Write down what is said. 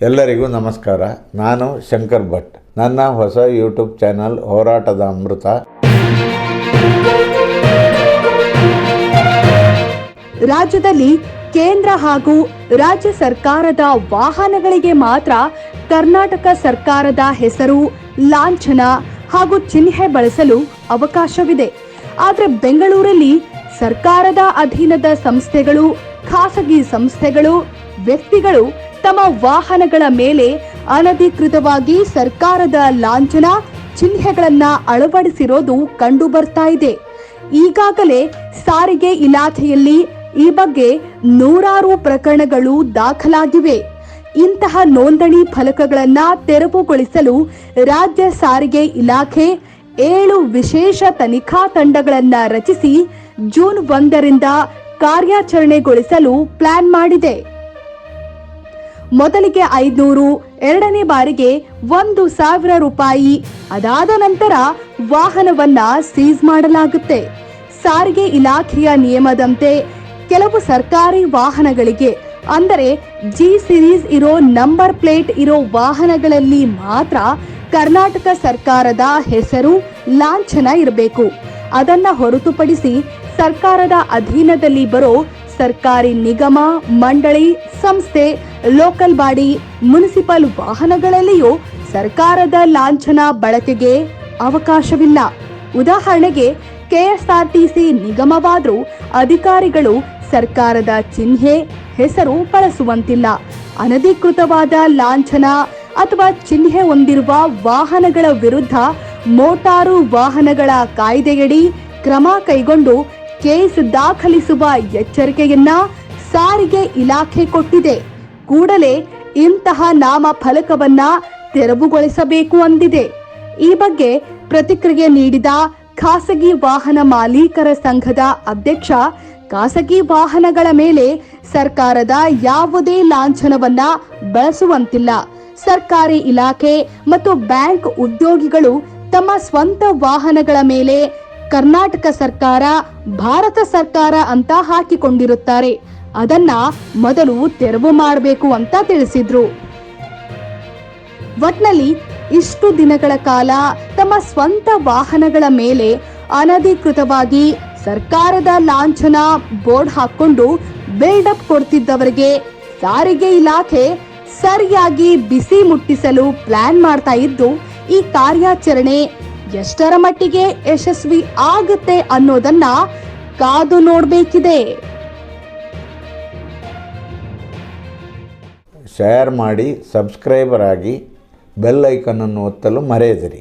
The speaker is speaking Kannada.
ಎಲ್ಲರಿಗೂ ನಮಸ್ಕಾರ. ನಾನು ಶಂಕರ್ ಭಟ್. ನನ್ನ ಹೊಸ ಯೂಟ್ಯೂಬ್ ಚಾನಲ್ ಹೋರಾಟದ ಅಮೃತ. ರಾಜ್ಯದಲ್ಲಿ ಕೇಂದ್ರ ಹಾಗೂ ರಾಜ್ಯ ಸರ್ಕಾರದ ವಾಹನಗಳಿಗೆ ಮಾತ್ರ ಕರ್ನಾಟಕ ಸರ್ಕಾರದ ಹೆಸರು, ಲಾಂಛನ ಹಾಗೂ ಚಿಹ್ನೆ ಬಳಸಲು ಅವಕಾಶವಿದೆ. ಆದರೆ ಬೆಂಗಳೂರಲ್ಲಿ ಸರ್ಕಾರದ ಅಧೀನದ ಸಂಸ್ಥೆಗಳು, ಖಾಸಗಿ ಸಂಸ್ಥೆಗಳು, ವ್ಯಕ್ತಿಗಳು ತಮ್ಮ ವಾಹನಗಳ ಮೇಲೆ ಅನಧಿಕೃತವಾಗಿ ಸರ್ಕಾರದ ಲಾಂಛನ ಚಿಹ್ನೆಗಳನ್ನ ಅಳವಡಿಸಿರೋದು ಕಂಡು ಬರ್ತಾ ಇದೆ. ಈಗಾಗಲೇ ಸಾರಿಗೆ ಇಲಾಖೆಯಲ್ಲಿ ಈ ಬಗ್ಗೆ ನೂರಾರು ಪ್ರಕರಣಗಳು ದಾಖಲಾಗಿವೆ. ಇಂತಹ ನೋಂದಣಿ ಫಲಕಗಳನ್ನ ತೆರವುಗೊಳಿಸಲು ರಾಜ್ಯ ಸಾರಿಗೆ ಇಲಾಖೆ ಏಳು ವಿಶೇಷ ತನಿಖಾ ತಂಡಗಳನ್ನ ರಚಿಸಿ ಜೂನ್ ಒಂದರಿಂದ ಕಾರ್ಯಾಚರಣೆಗೊಳಿಸಲು ಪ್ಲಾನ್ ಮಾಡಿದೆ. ಮೊದಲಿಗೆ ಐದ್ನೂರು, ಎರಡನೇ ಬಾರಿಗೆ ಒಂದು ಸಾವಿರ ರೂಪಾಯಿ. ಅದಾದ ನಂತರ ವಾಹನವನ್ನ ಸೀಸ್ ಮಾಡಲಾಗುತ್ತೆ. ಸಾರಿಗೆ ಇಲಾಖೆಯ ನಿಯಮದಂತೆ ಕೆಲವು ಸರ್ಕಾರಿ ವಾಹನಗಳಿಗೆ, ಅಂದರೆ ಜಿ ಸಿರೀಸ್ ಇರೋ ನಂಬರ್ ಪ್ಲೇಟ್ ಇರೋ ವಾಹನಗಳಲ್ಲಿ ಮಾತ್ರ ಕರ್ನಾಟಕ ಸರ್ಕಾರದ ಹೆಸರು, ಲಾಂಛನ ಇರಬೇಕು. ಅದನ್ನ ಹೊರತುಪಡಿಸಿ ಸರ್ಕಾರದ ಅಧೀನದಲ್ಲಿ ಬರೋ ಸರ್ಕಾರಿ ನಿಗಮ, ಮಂಡಳಿ, ಸಂಸ್ಥೆ ಲೋಕಲ್ ಬಾಡಿ ಮುನಿಸಿಪಲ್ ವಾಹನಗಳಲ್ಲಿಯೂ ಸರ್ಕಾರದ ಲಾಂಛನ ಬಳಕೆಗೆ ಅವಕಾಶವಿಲ್ಲ. ಉದಾಹರಣೆಗೆ, ಕೆಎಸ್ಆರ್ಟಿಸಿ ನಿಗಮವಾದರೂ ಅಧಿಕಾರಿಗಳು ಸರ್ಕಾರದ ಚಿಹ್ನೆ, ಹೆಸರು ಬಳಸುವಂತಿಲ್ಲ. ಅನಧಿಕೃತವಾದ ಲಾಂಛನ ಅಥವಾ ಚಿಹ್ನೆ ಹೊಂದಿರುವ ವಾಹನಗಳ ವಿರುದ್ಧ ಮೋಟಾರು ವಾಹನಗಳ ಕಾಯ್ದೆಯಡಿ ಕ್ರಮ ಕೈಗೊಂಡು ಕೇಸ್ ದಾಖಲಿಸುವ ಎಚ್ಚರಿಕೆಯನ್ನ ಸಾರಿಗೆ ಇಲಾಖೆ ಕೊಟ್ಟಿದೆ. ಕೂಡಲೇ ಇಂತಹ ನಾಮ ಫಲಕವನ್ನ ತೆರವುಗೊಳಿಸಬೇಕು ಅಂದಿದೆ. ಈ ಬಗ್ಗೆ ಪ್ರತಿಕ್ರಿಯೆ ನೀಡಿದ ಖಾಸಗಿ ವಾಹನ ಮಾಲೀಕರ ಸಂಘದ ಅಧ್ಯಕ್ಷ, ಖಾಸಗಿ ವಾಹನಗಳ ಮೇಲೆ ಸರ್ಕಾರದ ಯಾವುದೇ ಲಾಂಛನವನ್ನ ಬಳಸುವಂತಿಲ್ಲ. ಸರ್ಕಾರಿ ಇಲಾಖೆ ಮತ್ತು ಬ್ಯಾಂಕ್ ಉದ್ಯೋಗಿಗಳು ತಮ್ಮ ಸ್ವಂತ ವಾಹನಗಳ ಮೇಲೆ ಕರ್ನಾಟಕ ಸರ್ಕಾರ, ಭಾರತ ಸರ್ಕಾರ ಅಂತ ಹಾಕಿಕೊಂಡಿರುತ್ತಾರೆ. ಅದನ್ನ ಮೊದಲು ತೆರವು ಮಾಡಬೇಕು ಅಂತ ತಿಳಿಸಿದ್ರು. ಒಟ್ನಲ್ಲಿ ಇಷ್ಟು ದಿನಗಳ ಕಾಲ ತಮ್ಮ ಸ್ವಂತ ವಾಹನಗಳ ಮೇಲೆ ಅನಧಿಕೃತವಾಗಿ ಸರ್ಕಾರದ ಲಾಂಛನ ಬೋರ್ಡ್ ಹಾಕೊಂಡು ಬಿಲ್ಡಪ್ ಕೊಡ್ತಿದ್ದವರಿಗೆ ಸಾರಿಗೆ ಇಲಾಖೆ ಸರಿಯಾಗಿ ಬಿಸಿ ಮುಟ್ಟಿಸಲು ಪ್ಲಾನ್ ಮಾಡ್ತಾ ಇದ್ದು, ಈ ಕಾರ್ಯಾಚರಣೆ ಎಷ್ಟರ ಮಟ್ಟಿಗೆ ಯಶಸ್ವಿ ಆಗುತ್ತೆ ಅನ್ನೋದನ್ನ ಕಾದು ನೋಡಬೇಕಿದೆ. ಶೇರ್ ಮಾಡಿ ಸಬ್ಸ್ಕ್ರೈಬರ್ ಆಗಿ ಬೆಲ್ ಐಕನನ್ನು ಒತ್ತಲು ಮರೆಯದಿರಿ.